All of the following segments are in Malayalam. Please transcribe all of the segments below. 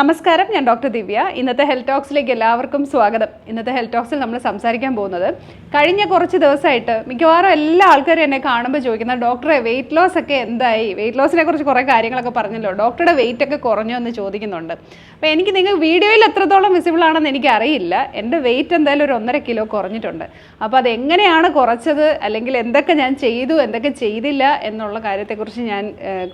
നമസ്കാരം ഞാൻ ഡോക്ടർ ദിവ്യ. ഇന്നത്തെ ഹെൽത്ത് ടോക്സിലേക്ക് എല്ലാവർക്കും സ്വാഗതം. ഇന്നത്തെ ഹെൽത്ത് ടോക്സിൽ നമ്മൾ സംസാരിക്കാൻ പോകുന്നത് കഴിഞ്ഞ കുറച്ച് ദിവസമായിട്ട് മിക്കവാറും എല്ലാ ആൾക്കാരും എന്നെ കാണുമ്പോൾ ചോദിക്കുന്ന ഡോക്ടറെ വെയിറ്റ് ലോസ് ഒക്കെ എന്തായി? വെയിറ്റ് ലോസിനെ കുറിച്ച് കുറേ കാര്യങ്ങളൊക്കെ പറഞ്ഞല്ലോ. ഡോക്ടറുടെ വെയിറ്റ് ഒക്കെ കുറഞ്ഞോ എന്ന് ചോദിക്കുന്നുണ്ട്. അപ്പോൾ എനിക്ക് നിങ്ങൾ വീഡിയോയിൽ എത്രത്തോളം വിസിബിൾ ആണെന്ന് എനിക്ക് അറിയില്ല എന്റെ വെയിറ്റ് എന്തായാലും ഒരു ഒന്നര കിലോ കുറഞ്ഞിട്ടുണ്ട്. അപ്പോൾ അത് എങ്ങനെയാണ് കുറച്ചത്? അല്ലെങ്കിൽ എന്തൊക്കെ ഞാൻ ചെയ്തു? എന്തൊക്കെ ചെയ്തില്ല? എന്നുള്ള കാര്യത്തെക്കുറിച്ച് ഞാൻ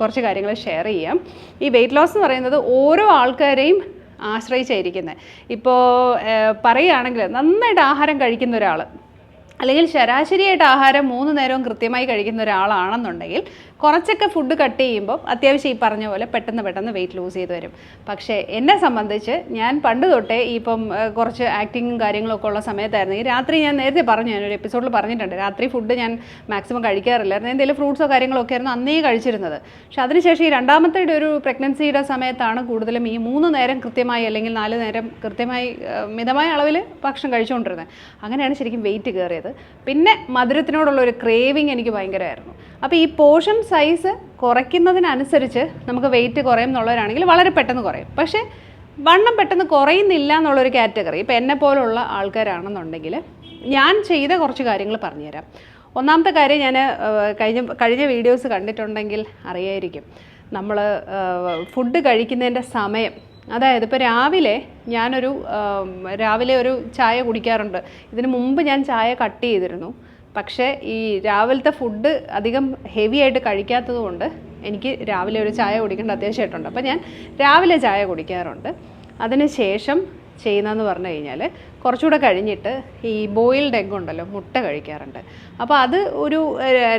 കുറച്ച് കാര്യങ്ങൾ ഷെയർ ചെയ്യാം. ഈ വെയിറ്റ് ലോസ് എന്ന് പറയുന്നത് ഓരോ ആൾക്കാരെയും ആശ്രയിച്ചായിരിക്കുന്നത് ഇപ്പോൾ പറയുകയാണെങ്കിൽ നന്നായിട്ട് ആഹാരം കഴിക്കുന്ന ഒരാൾ അല്ലെങ്കിൽ ശരാശരിയായിട്ട് ആഹാരം മൂന്ന് നേരവും കൃത്യമായി കഴിക്കുന്ന ഒരാളാണെന്നുണ്ടെങ്കിൽ കുറച്ചൊക്കെ ഫുഡ് കട്ട് ചെയ്യുമ്പോൾ അത്യാവശ്യം ഈ പറഞ്ഞ പോലെ പെട്ടെന്ന് പെട്ടെന്ന് വെയിറ്റ് ലൂസ് ചെയ്ത് വരും. പക്ഷേ എന്നെ സംബന്ധിച്ച് ഞാൻ പണ്ട് തൊട്ടേ ഇപ്പം കുറച്ച് ആക്ടിങ്ങും കാര്യങ്ങളൊക്കെ ഉള്ള സമയത്തായിരുന്നു. ഈ രാത്രി ഞാൻ നേരത്തെ പറഞ്ഞു ഞാനൊരു എപ്പിസോഡിൽ പറഞ്ഞിട്ടുണ്ട്. രാത്രി ഫുഡ് ഞാൻ മാക്സിമം കഴിക്കാറില്ലായിരുന്നു. എന്തെങ്കിലും ഫ്രൂട്ട്സോ കാര്യങ്ങളൊക്കെ ആയിരുന്നു അന്നേ കഴിച്ചിരുന്നത്. പക്ഷെ അതിനുശേഷം ഈ രണ്ടാമത്തെ ഒരു പ്രഗ്നൻസിയുടെ സമയത്താണ് കൂടുതലും ഈ മൂന്ന് നേരം കൃത്യമായി അല്ലെങ്കിൽ നാല് നേരം കൃത്യമായി മിതമായ അളവിൽ ഭക്ഷണം കഴിച്ചുകൊണ്ടിരുന്നത്. അങ്ങനെയാണ് ശരിക്കും വെയിറ്റ് കയറിയത് പിന്നെ മധുരത്തിനോടുള്ള ഒരു ക്രേവിങ് എനിക്ക് ഭയങ്കരമായിരുന്നു. അപ്പോൾ ഈ പോർഷൻ സൈസ് കുറയ്ക്കുന്നതിനനുസരിച്ച് നമുക്ക് വെയിറ്റ് കുറയും എന്നുള്ളവരാണെങ്കിൽ വളരെ പെട്ടെന്ന് കുറയും. പക്ഷേ വണ്ണം പെട്ടെന്ന് കുറയുന്നില്ല എന്നുള്ളൊരു കാറ്റഗറി ഇപ്പോൾ എന്നെ പോലുള്ള ആൾക്കാരാണെന്നുണ്ടെങ്കിൽ ഞാൻ ചെയ്ത കുറച്ച് കാര്യങ്ങൾ പറഞ്ഞുതരാം. ഒന്നാമത്തെ കാര്യം ഞാൻ കഴിഞ്ഞ കഴിഞ്ഞ വീഡിയോസ് കണ്ടിട്ടുണ്ടെങ്കിൽ അറിയായിരിക്കും. നമ്മൾ ഫുഡ് കഴിക്കുന്നതിന്റെ സമയം. അതായത് ഇപ്പോൾ രാവിലെ ഞാനൊരു രാവിലെ ഒരു ചായ കുടിക്കാറുണ്ട്. ഇതിന് മുമ്പ് ഞാൻ ചായ കട്ട് ചെയ്തിരുന്നു. പക്ഷേ ഈ രാവിലത്തെ ഫുഡ് അധികം ഹെവി ആയിട്ട് കഴിക്കാത്തത് കൊണ്ട് എനിക്ക് രാവിലെ ഒരു ചായ കുടിക്കേണ്ട അത്യാവശ്യമായിട്ടുണ്ട്. അപ്പോൾ ഞാൻ രാവിലെ ചായ കുടിക്കാറുണ്ട്. അതിനുശേഷം ചെയ്യുന്നതെന്ന് പറഞ്ഞു കഴിഞ്ഞാൽ കുറച്ചുകൂടെ കഴിഞ്ഞിട്ട് ഈ ബോയിൽഡ് എഗ് ഉണ്ടല്ലോ മുട്ട കഴിക്കാറുണ്ട്. അപ്പോൾ അത് ഒരു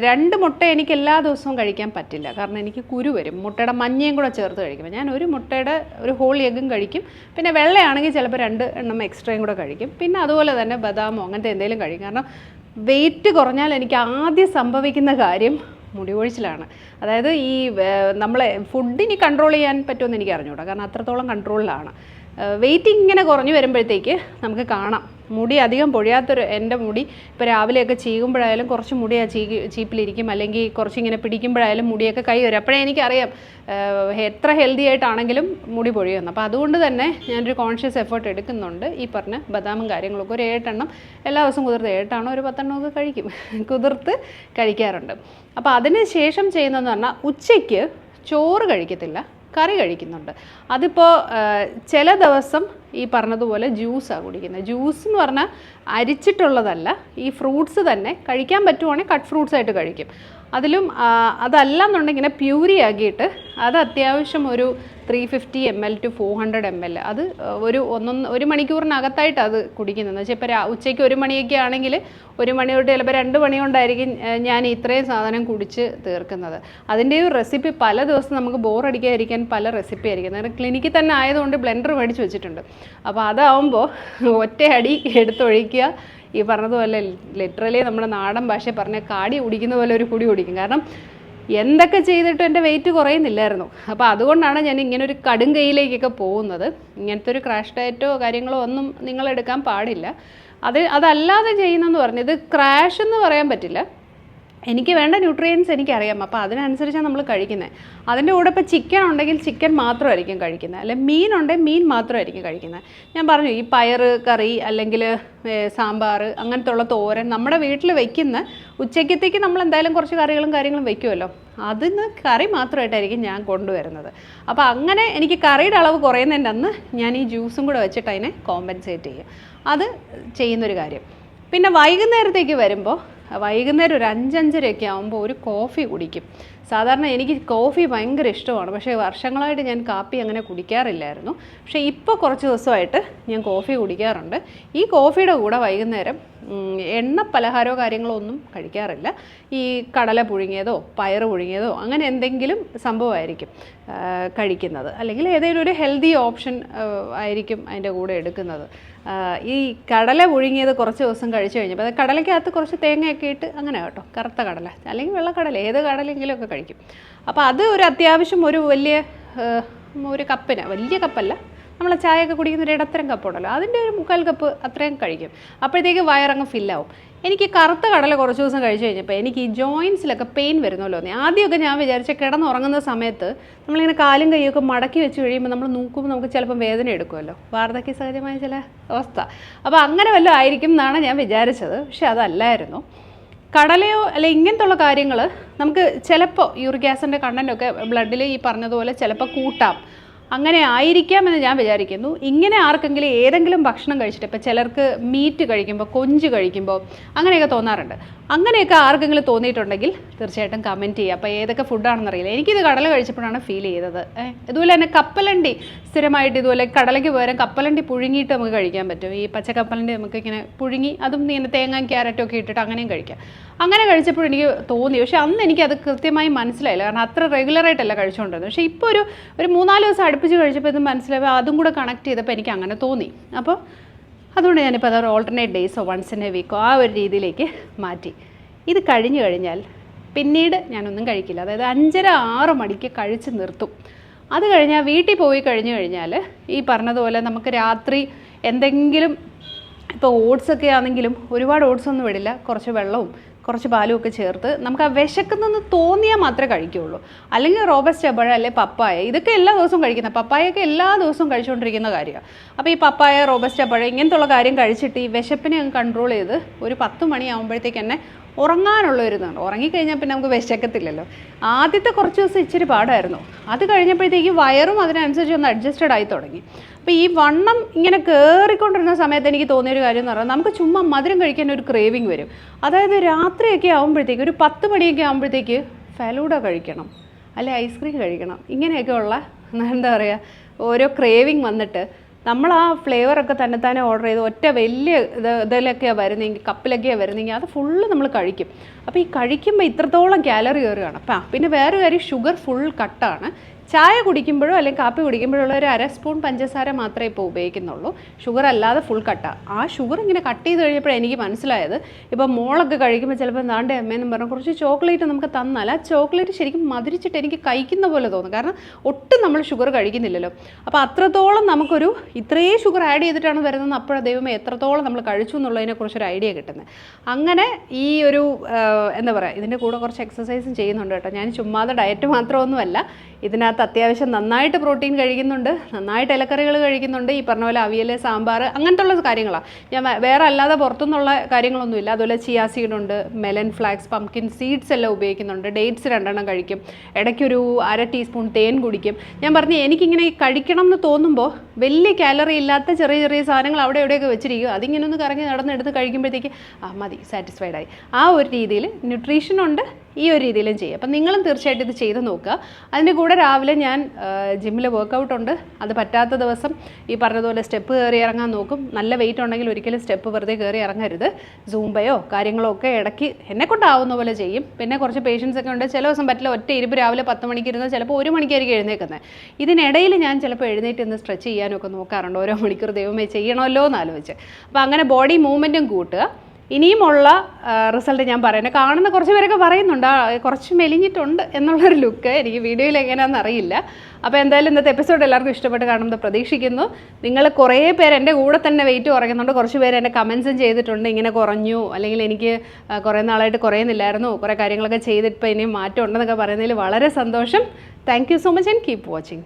രണ്ട് മുട്ട എനിക്ക് എല്ലാ ദിവസവും കഴിക്കാൻ പറ്റില്ല. കാരണം എനിക്ക് കുരു വരും. മുട്ടയുടെ മഞ്ഞയും കൂടെ ചേർത്ത് കഴിക്കുമ്പോൾ ഞാൻ ഒരു മുട്ടയുടെ ഒരു ഹോൾ എഗ്ഗും കഴിക്കും. പിന്നെ വെള്ളയാണെങ്കിൽ ചിലപ്പോൾ രണ്ട് എണ്ണം എക്സ്ട്രയും കൂടെ കഴിക്കും. പിന്നെ അതുപോലെ തന്നെ ബദാമോ അങ്ങനത്തെ എന്തെങ്കിലും കഴിക്കും. കാരണം വെയിറ്റ് കുറഞ്ഞാൽ എനിക്ക് ആദ്യം സംഭവിക്കുന്ന കാര്യം മുടി കൊഴിച്ചിലാണ് അതായത് ഈ നമ്മളെ ഫുഡിന് കൺട്രോൾ ചെയ്യാൻ പറ്റുമെന്ന് എനിക്ക് അറിഞ്ഞൂടാ കാരണം അത്രത്തോളം കൺട്രോളിലാണ് വെയിറ്റ് ഇങ്ങനെ കുറഞ്ഞു വരുമ്പോഴത്തേക്ക് നമുക്ക് കാണാം. മുടി അധികം പൊഴിയാത്തൊരു എന്റെ മുടി. ഇപ്പോൾ രാവിലെയൊക്കെ ചീകുമ്പോഴായാലും കുറച്ച് മുടി ആ ചീ ചീപ്പിലിരിക്കും. അല്ലെങ്കിൽ കുറച്ചിങ്ങനെ പിടിക്കുമ്പോഴായാലും മുടിയൊക്കെ കൈ വരും. അപ്പോഴേ എനിക്കറിയാം എത്ര ഹെൽത്തി ആയിട്ടാണെങ്കിലും മുടി പൊഴിയുന്നു അപ്പോൾ അതുകൊണ്ട് തന്നെ ഞാനൊരു കോൺഷ്യസ് എഫേർട്ട് എടുക്കുന്നുണ്ട്. ഈ പറഞ്ഞ ബദാമും കാര്യങ്ങളൊക്കെ ഒരു ഏട്ടെണ്ണം എല്ലാ ദിവസവും കുതിർത്ത് ഏട്ടാണോ ഒരു പത്തെണ്ണമൊക്കെ കഴിക്കും. കുതിർത്ത് കഴിക്കാറുണ്ട്. അപ്പോൾ അതിന് ശേഷം ചെയ്യുന്നതെന്ന് പറഞ്ഞാൽ ഉച്ചയ്ക്ക് ചോറ് കഴിക്കത്തില്ല കറി കഴിക്കുന്നുണ്ട്. അതിപ്പോൾ ചില ദിവസം ഈ പറഞ്ഞതുപോലെ ജ്യൂസാണ് കുടിക്കുന്നത്. ജ്യൂസ് എന്ന് പറഞ്ഞാൽ അരിച്ചിട്ടുള്ളതല്ല ഈ ഫ്രൂട്ട്സ് തന്നെ കഴിക്കാൻ പറ്റുവാണെങ്കിൽ കട്ട് ഫ്രൂട്ട്സ് ആയിട്ട് കഴിക്കും. അതിലും അതല്ല എന്നുണ്ടെങ്കിൽ പ്യൂരി ആക്കിയിട്ട് അത് അത്യാവശ്യം ഒരു three fifty M L to four hundred M L അത് ഒരു ഒന്നൊന്ന് ഒരു മണിക്കൂറിനകത്തായിട്ട് അത് കുടിക്കുന്നത്. എന്ന് വെച്ചാൽ ഇപ്പോൾ ഉച്ചയ്ക്ക് ഒരു മണിയൊക്കെ ആണെങ്കിൽ ഒരു മണി തൊട്ട് ചിലപ്പോൾ രണ്ട് മണി കൊണ്ടായിരിക്കും ഞാൻ ഇത്രയും സാധനം കുടിച്ച് തീർക്കുന്നത്. അതിന്റെ ഒരു റെസിപ്പി പല ദിവസം നമുക്ക് ബോറടിക്കാതിരിക്കാൻ പല റെസിപ്പി ആയിരിക്കും. കാരണം ക്ലിനിക്കിൽ തന്നെ ആയതുകൊണ്ട് ബ്ലെൻഡർ മേടിച്ച് വെച്ചിട്ടുണ്ട്. അപ്പോൾ അതാവുമ്പോൾ ഒറ്റയടി എടുത്തൊഴിക്കുക ഈ പറഞ്ഞതുപോലെ ലിറ്ററലി നമ്മുടെ നാടൻ ഭാഷ പറഞ്ഞ കാടി കുടിക്കുന്ന പോലെ ഒരു കുടി കുടിക്കും. കാരണം എന്തൊക്കെ ചെയ്തിട്ടും എന്റെ വെയിറ്റ് കുറയുന്നില്ലായിരുന്നു. അപ്പോൾ അതുകൊണ്ടാണ് ഞാൻ ഇങ്ങനെ ഒരു കടും കൈയിലേക്കൊക്കെ പോകുന്നത്. ഇങ്ങനത്തെ ഒരു ക്രാഷ് ഡയറ്റോ കാര്യങ്ങളോ ഒന്നും നിങ്ങൾ എടുക്കാൻ പാടില്ല. അത് അതല്ലാതെ ചെയ്യുന്നതെന്ന് പറഞ്ഞത് ക്രാഷ് എന്ന് പറയാൻ പറ്റില്ല. എനിക്ക് വേണ്ട ന്യൂട്രിയൻസ് എനിക്കറിയാം. അപ്പോൾ അതിനനുസരിച്ചാണ് നമ്മൾ കഴിക്കുന്നത്. അതിന്റെ കൂടെ ഇപ്പോൾ ചിക്കൻ ഉണ്ടെങ്കിൽ ചിക്കൻ മാത്രമായിരിക്കും കഴിക്കുന്നത്. അല്ലെങ്കിൽ മീൻ ഉണ്ടെങ്കിൽ മീൻ മാത്രമായിരിക്കും കഴിക്കുന്നത്. ഞാൻ പറഞ്ഞു ഈ പയർ കറി അല്ലെങ്കിൽ സാമ്പാർ അങ്ങനത്തെ ഉള്ള തോരൻ നമ്മുടെ വീട്ടിൽ വെക്കുന്ന ഉച്ചയ്ക്കത്തേക്ക് നമ്മൾ എന്തായാലും കുറച്ച് കറികളും കാര്യങ്ങളും വെക്കുമല്ലോ അതിന്ന് കറി മാത്രമായിട്ടായിരിക്കും ഞാൻ കൊണ്ടുവരുന്നത്. അപ്പോൾ അങ്ങനെ എനിക്ക് കറിയുടെ അളവ് കുറയുന്നതിന്റെ അന്ന് ഞാൻ ഈ ജ്യൂസും കൂടെ വെച്ചിട്ട് അതിനെ കോമ്പൻസേറ്റ് ചെയ്യും. അത് ചെയ്യുന്നൊരു കാര്യം. പിന്നെ വൈകുന്നേരത്തേക്ക് വരുമ്പോൾ വൈകുന്നേരം ഒരു അഞ്ചഞ്ചരയൊക്കെ ആകുമ്പോൾ ഒരു കോഫി കുടിക്കും. സാധാരണ എനിക്ക് കോഫി ഭയങ്കര ഇഷ്ടമാണ്. പക്ഷേ വർഷങ്ങളായിട്ട് ഞാൻ കാപ്പി അങ്ങനെ കുടിക്കാറില്ലായിരുന്നു. പക്ഷേ ഇപ്പോൾ കുറച്ച് ദിവസമായിട്ട് ഞാൻ കോഫി കുടിക്കാറുണ്ട്. ഈ കോഫിയുടെ കൂടെ വൈകുന്നേരം എണ്ണ പലഹാരമോ കാര്യങ്ങളോ ഒന്നും കഴിക്കാറില്ല. ഈ കടല പുഴുങ്ങിയതോ പയർ പുഴുങ്ങിയതോ അങ്ങനെ എന്തെങ്കിലും സംഭവമായിരിക്കും കഴിക്കുന്നത്. അല്ലെങ്കിൽ ഏതെങ്കിലും ഒരു ഹെൽത്തി ഓപ്ഷൻ ആയിരിക്കും അതിന്റെ കൂടെ എടുക്കുന്നത്. ഈ കടല പുഴുങ്ങിയത് കുറച്ച് ദിവസം കഴിച്ചു കഴിഞ്ഞപ്പോൾ അത് കടലയ്ക്കകത്ത് കുറച്ച് തേങ്ങയൊക്കെ ഇട്ട് അങ്ങനെ കേട്ടോ കറുത്ത കടല അല്ലെങ്കിൽ വെള്ളക്കടല ഏത് കടലെങ്കിലും ഒക്കെ കഴിക്കും. അപ്പോൾ അത് ഒരു അത്യാവശ്യം ഒരു വലിയ ഒരു കപ്പിന് വലിയ കപ്പല്ല നമ്മൾ ചായയൊക്കെ കുടിക്കുന്ന ഒരു ഇടത്തരം കപ്പ് ഉണ്ടല്ലോ അതിന്റെ ഒരു മുക്കാൽ കപ്പ് അത്രയും കഴിക്കും. അപ്പോഴത്തേക്ക് വയറങ്ങ് ഫില്ലാവും എനിക്ക് കറുത്ത കടല കുറച്ച് ദിവസം കഴിച്ചു കഴിഞ്ഞപ്പോൾ എനിക്ക് ഈ ജോയിൻസിലൊക്കെ പെയിൻ വരുന്നല്ലോ എന്ന്. ആദ്യമൊക്കെ ഞാൻ വിചാരിച്ച കിടന്നുറങ്ങുന്ന സമയത്ത് നമ്മളിങ്ങനെ കാലും കൈയൊക്കെ മടക്കി വെച്ച് കഴിയുമ്പോൾ നമ്മൾ നോക്കുമ്പോൾ നമുക്ക് ചിലപ്പം വേദന എടുക്കുമല്ലോ. വാർദ്ധക്യ സഹജമായ ചില അവസ്ഥ. അപ്പോൾ അങ്ങനെ വല്ലതും ആയിരിക്കും എന്നാണ് ഞാൻ വിചാരിച്ചത്. പക്ഷെ അതല്ലായിരുന്നു. കടലയോ അല്ലെ ഇങ്ങനത്തുള്ള കാര്യങ്ങൾ നമുക്ക് ചിലപ്പോൾ യൂറിക് ആസിഡിന്റെ കണ്ടന്റൊക്കെ ബ്ലഡിൽ ഈ പറഞ്ഞതുപോലെ ചിലപ്പോൾ കൂട്ടാം. അങ്ങനെ ആയിരിക്കാമെന്ന് ഞാൻ വിചാരിക്കുന്നു. ഇങ്ങനെ ആർക്കെങ്കിലും ഏതെങ്കിലും ഭക്ഷണം കഴിച്ചിട്ട് ഇപ്പോൾ ചിലർക്ക് മീറ്റ് കഴിക്കുമ്പോൾ കൊഞ്ച് കഴിക്കുമ്പോൾ അങ്ങനെയൊക്കെ തോന്നാറുണ്ട്. അങ്ങനെയൊക്കെ ആർക്കെങ്കിലും തോന്നിയിട്ടുണ്ടെങ്കിൽ തീർച്ചയായിട്ടും കമന്റ് ചെയ്യുക. അപ്പോൾ ഏതൊക്കെ ഫുഡാണെന്ന് അറിയില്ല. എനിക്കിത് കടല കഴിച്ചപ്പോഴാണ് ഫീൽ ചെയ്തത്. ഇതുപോലെ തന്നെ കപ്പലണ്ടി സ്ഥിരമായിട്ട് ഇതുപോലെ കടലയ്ക്ക് പകരം കപ്പലണ്ടി പുഴുങ്ങിയിട്ട് നമുക്ക് കഴിക്കാൻ പറ്റും. ഈ പച്ച കപ്പലണ്ടി നമുക്ക് ഇങ്ങനെ പുഴുങ്ങി അതും ഇങ്ങനെ തേങ്ങ ക്യാരറ്റും ഒക്കെ ഇട്ടിട്ട് അങ്ങനെയും കഴിക്കാം. അങ്ങനെ കഴിച്ചപ്പോൾ എനിക്ക് തോന്നി. പക്ഷേ അന്ന് എനിക്കത് കൃത്യമായി മനസ്സിലായില്ല. കാരണം അത്ര റെഗുലറായിട്ടല്ല കഴിച്ചുകൊണ്ടിരുന്നത്. പക്ഷേ ഇപ്പോൾ ഒരു ഒരു മൂന്നാൽ ദിവസം അടുപ്പിച്ച് കഴിച്ചപ്പോൾ ഇത് മനസ്സിലാവുക അതും കൂടെ കണക്ട് ചെയ്തപ്പോൾ എനിക്ക് അങ്ങനെ തോന്നി. അപ്പോൾ അതുകൊണ്ട് ഞാനിപ്പോൾ അതൊരു ഓൾട്ടർനേറ്റ് ഡേയ്സോ വൺസ് ഇൻ എ വീക്കോ ആ ഒരു രീതിയിലേക്ക് മാറ്റി. ഇത് കഴിഞ്ഞു കഴിഞ്ഞാൽ പിന്നീട് ഞാനൊന്നും കഴിക്കില്ല. അതായത് അഞ്ചര ആറ് മണിക്ക് കഴിച്ച് നിർത്തും. അത് കഴിഞ്ഞാൽ വീട്ടിൽ പോയി കഴിഞ്ഞു കഴിഞ്ഞാൽ ഈ പറഞ്ഞതുപോലെ നമുക്ക് രാത്രി എന്തെങ്കിലും ഇപ്പോൾ ഓട്സൊക്കെ ആണെങ്കിലും ഒരുപാട് ഓട്സ് ഒന്നും വിടില്ല കുറച്ച് വെള്ളവും കുറച്ച് പാലും ഒക്കെ ചേർത്ത് നമുക്ക് ആ വിശക്കുന്നെന്ന് തോന്നിയാൽ മാത്രമേ കഴിക്കുകയുള്ളൂ. അല്ലെങ്കിൽ റോബസ്റ്റ് പഴം അല്ലെ പപ്പായ ഇതൊക്കെ എല്ലാ ദിവസവും കഴിക്കുന്ന പപ്പായൊക്കെ എല്ലാ ദിവസവും കഴിച്ചുകൊണ്ടിരിക്കുന്ന കാര്യമാണ് അപ്പോൾ ഈ പപ്പായ റോബസ്റ്റ് പഴം ഇങ്ങനത്തെ ഉള്ള കാര്യം കഴിച്ചിട്ട് ഈ വിശപ്പിനെ അങ്ങ് കൺട്രോൾ ചെയ്ത് ഒരു പത്ത് മണിയാകുമ്പോഴത്തേക്ക് തന്നെ ഉറങ്ങാനുള്ള ഒരു ഇതാണ് ഉറങ്ങിക്കഴിഞ്ഞാൽ പിന്നെ നമുക്ക് വിശക്കത്തില്ലല്ലോ. ആദ്യത്തെ കുറച്ച് ദിവസം ഇച്ചിരി പാടായിരുന്നു. അത് കഴിഞ്ഞപ്പോഴത്തേക്ക് വയറും അതിനനുസരിച്ച് ഒന്ന് അഡ്ജസ്റ്റഡ് ആയി തുടങ്ങി. അപ്പോൾ ഈ വണ്ണം ഇങ്ങനെ കയറിക്കൊണ്ടിരുന്ന സമയത്ത് എനിക്ക് തോന്നിയൊരു കാര്യം എന്ന് പറഞ്ഞാൽ നമുക്ക് ചുമ്മാ മധുരം കഴിക്കാൻ ഒരു ക്രേവിങ് വരും. അതായത് രാത്രിയൊക്കെ ആകുമ്പോഴത്തേക്ക് ഒരു പത്ത് മണിയൊക്കെ ആകുമ്പോഴത്തേക്ക് ഫലൂഡ കഴിക്കണം. അല്ലെ ഐസ്ക്രീം കഴിക്കണം. ഇങ്ങനെയൊക്കെ ഉള്ള എന്താ പറയുക ഓരോ ക്രേവിങ് വന്നിട്ട് നമ്മൾ ആ ഫ്ലേവറൊക്കെ തന്നെ ഓർഡർ ചെയ്ത് ഒറ്റ വലിയ ഇത് ഇതിലൊക്കെയാണ് വരുന്നതെങ്കിൽ കപ്പിലൊക്കെയാണ് വരുന്നതെങ്കിൽ അത് ഫുള്ള് നമ്മൾ കഴിക്കും. അപ്പോൾ ഈ കഴിക്കുമ്പോൾ ഇത്രത്തോളം കാലറി കയറുകയാണ് അപ്പം പിന്നെ വേറെ കാര്യം ഷുഗർ ഫുൾ കട്ടാണ് ചായ കുടിക്കുമ്പോഴോ അല്ലെങ്കിൽ കാപ്പി കുടിക്കുമ്പോഴുള്ള ഒരു അര സ്പൂൺ പഞ്ചസാര മാത്രമേ ഇപ്പോൾ ഉപയോഗിക്കുന്നുള്ളൂ. ഷുഗർ അല്ലാതെ ഫുൾ കട്ട ആ. ഷുഗർ ഇങ്ങനെ കട്ട് ചെയ്ത് കഴിഞ്ഞപ്പോഴാണ് എനിക്ക് മനസ്സിലായത്. ഇപ്പോൾ മോളൊക്കെ കഴിക്കുമ്പോൾ ചിലപ്പോൾ നാണ്ടെ അമ്മയെന്നും പറഞ്ഞാൽ കുറച്ച് ചോക്ലേറ്റ് നമുക്ക് തന്നാൽ ആ ചോക്ലേറ്റ് ശരിക്കും മധുരിച്ചിട്ട് എനിക്ക് കഴിക്കുന്ന പോലെ തോന്നും. കാരണം ഒട്ടും നമ്മൾ ഷുഗർ കഴിക്കുന്നില്ലല്ലോ. അപ്പോൾ അത്രത്തോളം നമുക്കൊരു ഇത്രയും ഷുഗർ ആഡ് ചെയ്തിട്ടാണ് വരുന്നത് അപ്പോഴാണ് ദൈവമേ എത്രത്തോളം നമ്മൾ കഴിച്ചു എന്നുള്ളതിനെ എന്നുള്ളതിനെക്കുറിച്ചൊരു ഐഡിയ കിട്ടുന്നത്. അങ്ങനെ ഈ ഒരു എന്താ പറയുക ഇതിന്റെ കൂടെ കുറച്ച് എക്സസൈസും ചെയ്യുന്നുണ്ട് കേട്ടോ. ഞാൻ ചുമ്മാതെ ഡയറ്റ് മാത്രമൊന്നുമല്ല. ഇതിനകത്ത് അത്യാവശ്യം നന്നായിട്ട് പ്രോട്ടീൻ കഴിക്കുന്നുണ്ട് നന്നായിട്ട് ഇലക്കറികൾ കഴിക്കുന്നുണ്ട് ഈ പറഞ്ഞ പോലെ അവിയൽ സാമ്പാർ അങ്ങനത്തെ ഉള്ള കാര്യങ്ങളാണ് ഞാൻ വേറെ അല്ലാതെ പുറത്തുനിന്നുള്ള കാര്യങ്ങളൊന്നുമില്ല. അതുപോലെ ചിയാ സീഡ് ഉണ്ട് മെലൻ ഫ്ലാക്സ് പംകിൻ സീഡ്സ് എല്ലാം ഉപയോഗിക്കുന്നുണ്ട്. ഡേറ്റ്സ് രണ്ടെണ്ണം കഴിക്കും. ഇടയ്ക്കൊരു അര ടീസ്പൂൺ തേൻ കുടിക്കും. ഞാൻ പറഞ്ഞു എനിക്കിങ്ങനെ കഴിക്കണം എന്ന് തോന്നുമ്പോൾ വലിയ കാലറി ഇല്ലാത്ത ചെറിയ ചെറിയ സാധനങ്ങൾ അവിടെ എവിടെയൊക്കെ വെച്ചിരിക്കും. അതിങ്ങനെ ഒന്ന് കറങ്ങി നടന്നെടുത്ത് കഴിക്കുമ്പോഴത്തേക്ക് ആ മതി സാറ്റിസ്ഫൈഡ് ആയി. ആ ഒരു രീതിയിൽ ന്യൂട്രീഷൻ ഉണ്ട് ഈ ഒരു രീതിയിലും ചെയ്യും അപ്പം നിങ്ങളും തീർച്ചയായിട്ടും ഇത് ചെയ്ത് നോക്കുക. അതിന്റെ കൂടെ രാവിലെ ഞാൻ ജിമ്മിൽ വർക്കൗട്ട് ഉണ്ട്. അത് പറ്റാത്ത ദിവസം ഈ പറഞ്ഞതുപോലെ സ്റ്റെപ്പ് കയറി ഇറങ്ങാൻ നോക്കും. നല്ല വെയിറ്റ് ഉണ്ടെങ്കിൽ ഒരിക്കലും സ്റ്റെപ്പ് വെറുതെ കയറി ഇറങ്ങരുത്. സൂംബയോ കാര്യങ്ങളോ ഒക്കെ ഇടയ്ക്ക് എന്നെ കൊണ്ടാവുന്ന പോലെ ചെയ്യും. പിന്നെ കുറച്ച് പേഷ്യൻസ് ഒക്കെ ഉണ്ട്. ചില ദിവസം പറ്റില്ല ഒറ്റ ഇരിപ്പ് രാവിലെ പത്ത് മണിക്ക് ഇരുന്ന് ചിലപ്പോൾ ഒരു മണിക്കായിരിക്കും എഴുന്നേക്കുന്നത് ഇതിനിടയിൽ ഞാൻ ചിലപ്പോൾ എഴുന്നേറ്റ് ഒന്ന് സ്ട്രെച്ച് ചെയ്യാനൊക്കെ നോക്കാറുണ്ട്. ഓരോ മണിക്കൂർ ദൈവമേ ചെയ്യണമല്ലോ എന്ന് ആലോചിച്ച്. അപ്പോൾ അങ്ങനെ ബോഡി മൂവ്മെന്റും കൂട്ടുക. ഇനിയുമുള്ള റിസൾട്ട് ഞാൻ പറയുന്നത് കാണുന്ന കുറച്ച് പേരൊക്കെ പറയുന്നുണ്ട് കുറച്ച് മെലിഞ്ഞിട്ടുണ്ട് എന്നുള്ളൊരു ലുക്ക് എനിക്ക് വീഡിയോയിൽ എങ്ങനെയാണെന്ന് അറിയില്ല. അപ്പോൾ എന്തായാലും ഇന്നത്തെ എപ്പിസോഡ് എല്ലാവർക്കും ഇഷ്ടപ്പെട്ട് കാണുമെന്ന് പ്രതീക്ഷിക്കുന്നു. നിങ്ങൾ കുറേ പേർ എന്റെ കൂടെ തന്നെ വെയിറ്റ് കുറയ്ക്കുന്നുണ്ട്. കുറച്ച് പേര് എന്റെ കമൻസും ചെയ്തിട്ടുണ്ട്. ഇങ്ങനെ കുറഞ്ഞു അല്ലെങ്കിൽ എനിക്ക് കുറേ നാളായിട്ട് കുറയുന്നില്ലായിരുന്നു. കുറേ കാര്യങ്ങളൊക്കെ ചെയ്തിട്ട് ഇനിയും മാറ്റം ഉണ്ടെന്നൊക്കെ പറയുന്നതിൽ വളരെ സന്തോഷം. Thank you so much and keep watching